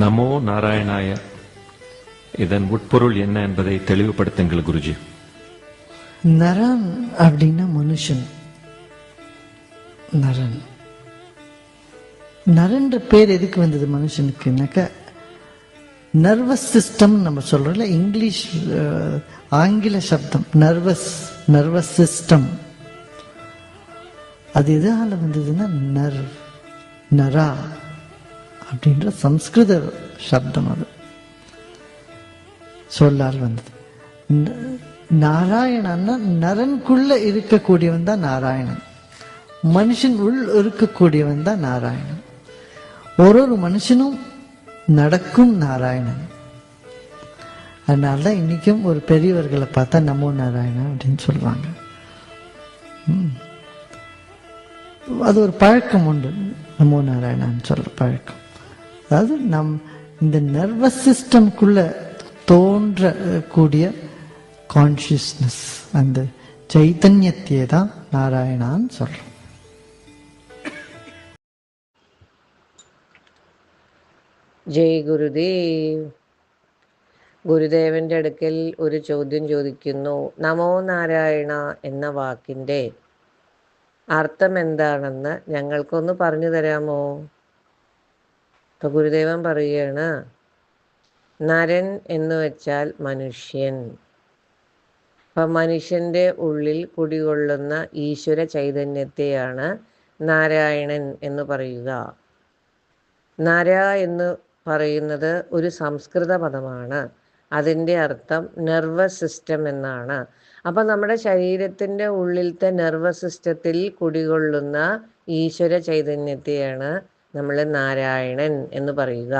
நமோ நாராயணாய. இதன் உட்பொருள் என்ன என்பதை தெளிவுபடுத்துங்கள் குருஜி. நரன் அப்படின்னா மனுஷன். நரன். நரன்ற பேர் எதுக்கு வந்தது மனுஷனுக்குனாக்க நர்வஸ் சிஸ்டம் நம்ம சொல்றோம்ல இங்கிலீஷ் ஆங்கில சப்தம். நர்வஸ் நர்வஸ் சிஸ்டம் அது எதால வந்ததுன்னா நர் நரா அப்படின்ற சம்ஸ்கிருத சப்தம் அது. சொல்லால் வந்தது. நாராயணன்னா நரன்குள்ள இருக்கக்கூடியவன் தான் நாராயணன். மனுஷன் உள் இருக்கக்கூடியவன் தான் நாராயணன். ஒரு ஒரு மனுஷனும் நடக்கும் நாராயணன். அதனால தான் இன்னைக்கும் ஒரு பெரியவர்களை பார்த்தா நமோ நாராயணன் அப்படின்னு சொல்லுவாங்க ம். அது ஒரு பழக்கம் உண்டு. நமோ நாராயணான்னு சொல்ற பழக்கம். அதாவது நம் இந்த நர்வஸ் சிஸ்டம்குள்ள தோன்றக்கூடிய கான்ஷியஸ்னஸ் அந்த சைத்தன்யத்தையே தான் நாராயணான்னு சொல்றோம் ജയ് ഗുരുദേവ് ഗുരുദേവന്റെ അടുക്കൽ ഒരു ചോദ്യം ചോദിക്കുന്നു നമോ നാരായണ എന്ന വാക്കിന്റെ അർത്ഥം എന്താണെന്ന് ഞങ്ങൾക്കൊന്ന് പറഞ്ഞു തരാമോ ഇപ്പൊ ഗുരുദേവൻ പറയുകയാണ് നരൻ എന്ന് വെച്ചാൽ മനുഷ്യൻ. അപ്പൊ മനുഷ്യന്റെ ഉള്ളിൽ കുടികൊള്ളുന്ന ഈശ്വര ചൈതന്യത്തെയാണ് നാരായണൻ എന്ന് പറയുക. നര എന്ന് പറയുന്നത് ഒരു സംസ്കൃത പദമാണ്. അതിന്റെ അർത്ഥം നെർവസ് സിസ്റ്റം എന്നാണ്. അപ്പം നമ്മുടെ ശരീരത്തിന്റെ ഉള്ളിലത്തെ നെർവസ് സിസ്റ്റത്തിൽ കുടികൊള്ളുന്ന ഈശ്വര ചൈതന്യത്തെയാണ് നമ്മൾ നാരായണൻ എന്ന് പറയുക.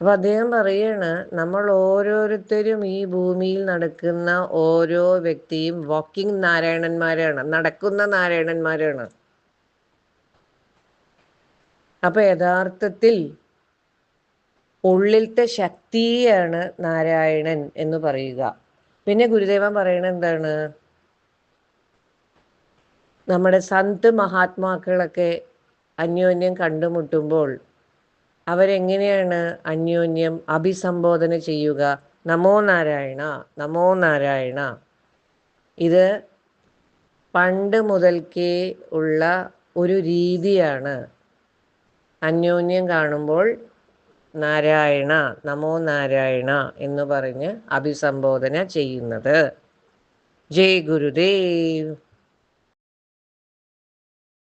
അപ്പൊ അദ്ദേഹം പറയാണ് നമ്മൾ ഓരോരുത്തരും ഈ ഭൂമിയിൽ നടക്കുന്ന ഓരോ വ്യക്തിയും വാക്കിംഗ് നാരായണന്മാരാണ് നടക്കുന്ന നാരായണന്മാരാണ്. അപ്പൊ യഥാർത്ഥത്തിൽ ഉള്ളിലത്തെ ശക്തിയാണ് നാരായണൻ എന്ന് പറയുക. പിന്നെ ഗുരുദേവൻ പറയണ എന്താണ്? നമ്മുടെ സന്ത് മഹാത്മാക്കളൊക്കെ അന്യോന്യം കണ്ടുമുട്ടുമ്പോൾ അവരെങ്ങനെയാണ് അന്യോന്യം അഭിസംബോധന ചെയ്യുക? നമോ നാരായണ നമോ നാരായണ. ഇത് പണ്ട് മുതൽക്കേ ഉള്ള ഒരു രീതിയാണ്. അന്യോന്യം കാണുമ്പോൾ നാരായണ നമോ നാരായണ എന്ന് പറഞ്ഞ് അഭിസംബോധന ചെയ്യുന്നത്. ജയ് ഗുരുദേവ്.